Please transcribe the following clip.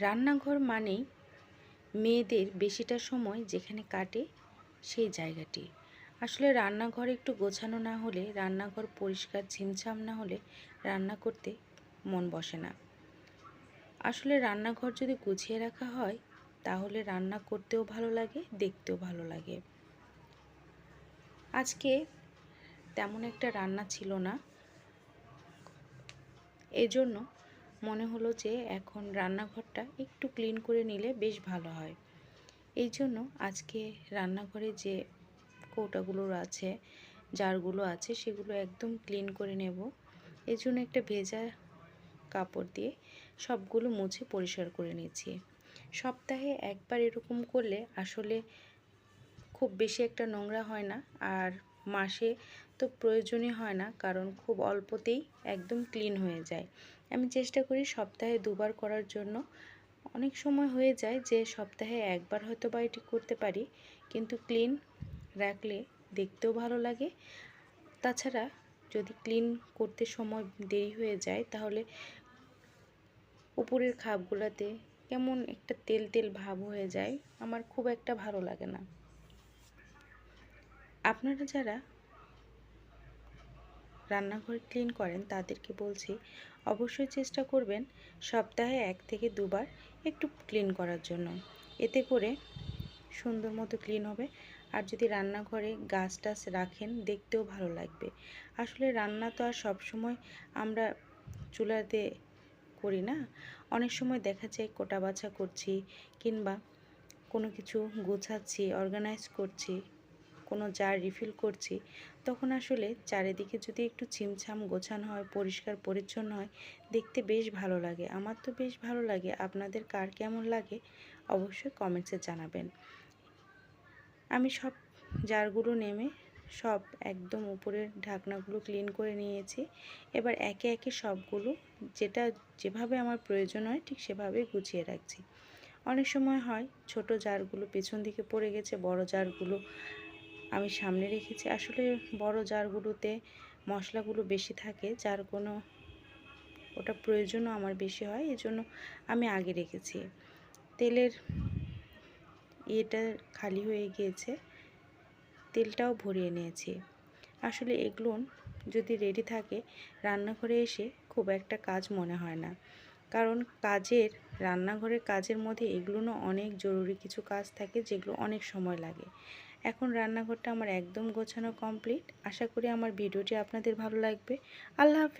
রান্নাঘর মানেই মেয়েদের বেশিটা সময় যেখানে কাটে সেই জায়গাটি। আসলে রান্নাঘর একটু গোছানো না হলে, রান্নাঘর পরিষ্কার ছিমছাম না হলে রান্না করতে মন বসে না। আসলে রান্নাঘর যদি গুছিয়ে রাখা হয়, তাহলে রান্না করতেও ভালো লাগে, দেখতেও ভালো লাগে। আজকে তেমন একটা রান্না ছিল না। এজন্য মনে হলো যে এখন রান্নাঘরটা একটু ক্লিন করে নিলে বেশ ভালো হয়। এই জন্য আজকে রান্নাঘরে যে কৌটাগুলো আছে, জারগুলো আছে, সেগুলো একদম ক্লিন করে নেব। এই জন্য একটা ভেজা কাপড় দিয়ে সবগুলো মুছে পরিষ্কার করে নিয়েছি সপ্তাহে একবার এরকম করলে আসলে খুব বেশি একটা নোংরা হয় না আর মাসে তো প্রয়োজনই হয় না কারণ খুব অল্পতেই একদম ক্লিন হয়ে যায়। আমি চেষ্টা করি সপ্তাহে দুবার করার জন্য। অনেক সময় হয়ে যায় যে সপ্তাহে একবার হয়তো বা এটি করতে পারি, কিন্তু ক্লিন রাখলে দেখতেও ভালো লাগে। তাছাড়া যদি ক্লিন করতে সময় দেরি হয়ে যায়, তাহলে উপরের খাপগুলোতে কেমন একটা তেল তেল ভাব হয়ে যায়, আমার খুব একটা ভালো লাগে না। আপনারা যারা রান্নাঘর ক্লিন করেন তাদেরকে বলছি, অবশ্যই চেষ্টা করবেন সপ্তাহে এক থেকে দুবার একটু ক্লিন করার জন্য। এতে করে সুন্দর মতো ক্লিন হবে। আর যদি রান্নাঘরে গাছ টাছ রাখেন, দেখতেও ভালো লাগবে। আসলে রান্না তো আর সবসময় আমরা চুলাতে করি না। অনেক সময় দেখা যায় কোটা বাছা করছি কিংবা কোনো কিছু গোছাচ্ছি অর্গানাইজ করছি। কোনো জার রিফিল করছি, তখন আসলে চারিদিকে যদি একটু ছিমছাম গোছানো হয়, পরিষ্কার পরিচ্ছন্ন হয়, দেখতে বেশ ভালো লাগে। আমার তো বেশ ভালো লাগে। আপনাদের কার কেমন লাগে অবশ্যই কমেন্টসে জানাবেন। আমি সব জারগুলো নেমে সব একদম উপরের ঢাকনাগুলো ক্লিন করে নিয়েছি। এবার একে একে সবগুলো যেটা যেভাবে আমার প্রয়োজন হয় ঠিক সেভাবে গুছিয়ে রাখছি। অনেক সময় হয় ছোট জারগুলো পেছন দিকে পড়ে গেছে, বড় জারগুলো আমি সামনে রেখেছি। আসলে বড় জারগুলোতে মশলাগুলো বেশি থাকে, যার কোনো ওটা প্রয়োজনও আমার বেশি হয় এই জন্য আমি আগে রেখেছি। তেলের ইয়েটা খালি হয়ে গিয়েছে, তেলটাও ভরিয়ে নিয়েছি। আসলে এগুলো যদি রেডি থাকে, রান্নাঘরে এসে খুব একটা কাজ মনে হয় না। কারণ কাজের, রান্নাঘরের কাজের মধ্যে এগুলো অনেক জরুরি কিছু কাজ থাকে, যেগুলো অনেক সময় লাগে। এখন রান্নাঘরটা আমার একদম গোছানো কমপ্লিট আশা করি আমার ভিডিওটি আপনাদের ভালো লাগবে। আল্লাহ হাফিজ।